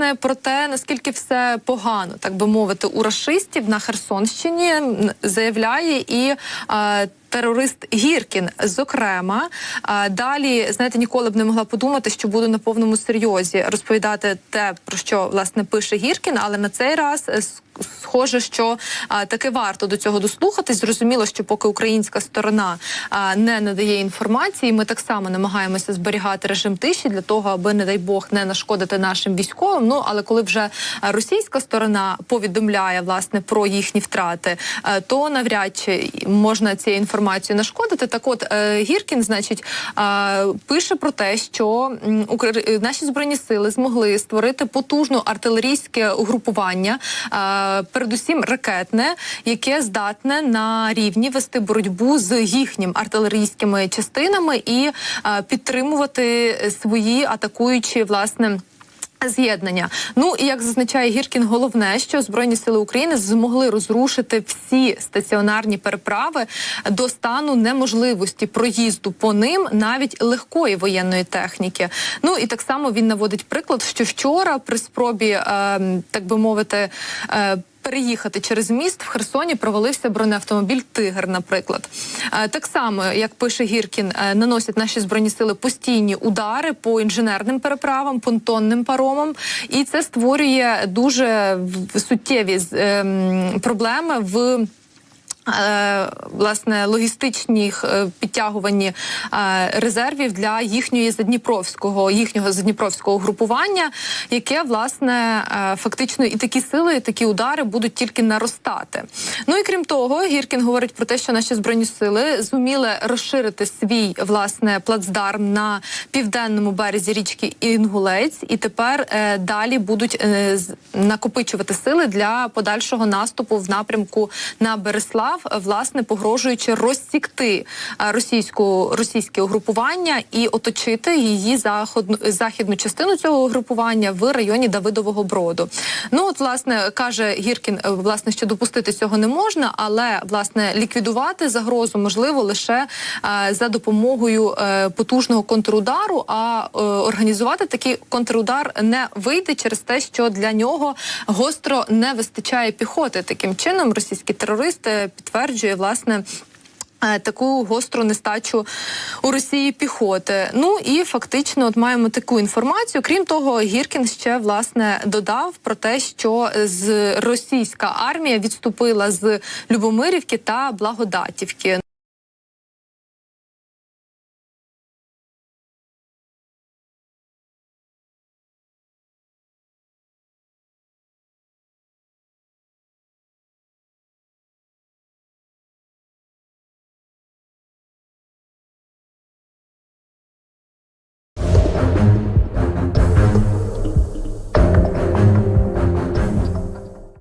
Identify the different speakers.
Speaker 1: власне про те, наскільки все погано, так би мовити, у расистів на Херсонщині заявляє і. е, Терорист Гіркін, зокрема, далі знаєте, ніколи б не могла подумати, що буду на повному серйозі розповідати те, про що власне пише Гіркін, але на цей раз е, схоже, що а, таки варто до цього дослухатись. Зрозуміло, що поки українська сторона а, не надає інформації, ми так само намагаємося зберігати режим тиші для того, аби не дай Бог не нашкодити нашим військовим. Ну але коли вже російська сторона повідомляє власне про їхні втрати, е, то навряд чи можна цією інформацією нашкодити. Так, от е, Гіркін, значить, е, пише про те, що наші збройні сили змогли створити потужну артилерійське угрупування, е, передусім ракетне, яке здатне на рівні вести боротьбу з їхніми артилерійськими частинами і е, підтримувати свої атакуючі власне. З'єднання. Ну і як зазначає Гіркін, головне, що збройні сили України змогли розрушити всі стаціонарні переправи до стану неможливості проїзду по ним навіть легкої воєнної техніки. Ну і так само він наводить приклад, що вчора при спробі, е, так би мовити, е, Переїхати через міст в Херсоні провалився бронеавтомобіль Тигр, наприклад. Е, Так само, як пише Гіркін, е, наносять наші збройні сили постійні удари по інженерним переправам, понтонним паромам, і це створює дуже суттєві ем, проблеми в. Е, Власне, логістичних е, підтягуванні е, резервів для їхньої задніпровського їхнього задніпровського групування, яке власне фактично і такі сили, і такі удари будуть тільки наростати. Ну і крім того, Гіркін говорить про те, що наші збройні сили зуміли розширити свій власне плацдарм на південному березі річки Інгулець, і тепер далі будуть е, накопичувати сили для подальшого наступу в напрямку на Береслав, е, власне погрожуючи розсікти е, російську російське угрупування і оточити її заходну західну частину цього угрупування в районі Давидового Броду. Ну от власне каже Гіркін, е, власне, що допустити цього не можна, але власне ліквідувати загрозу можливо лише е, за допомогою е, потужного контрудару. А е, організувати такий контрудар не вийде через те, що для нього гостро не вистачає піхоти. Таким чином, російські терористи підтверджує власне. е, Таку гостру нестачу у Росії піхоти. Ну і фактично, от маємо таку інформацію. Крім того, Гіркін ще власне додав про те, що з російська армія відступила з Любомирівки та Благодатівки.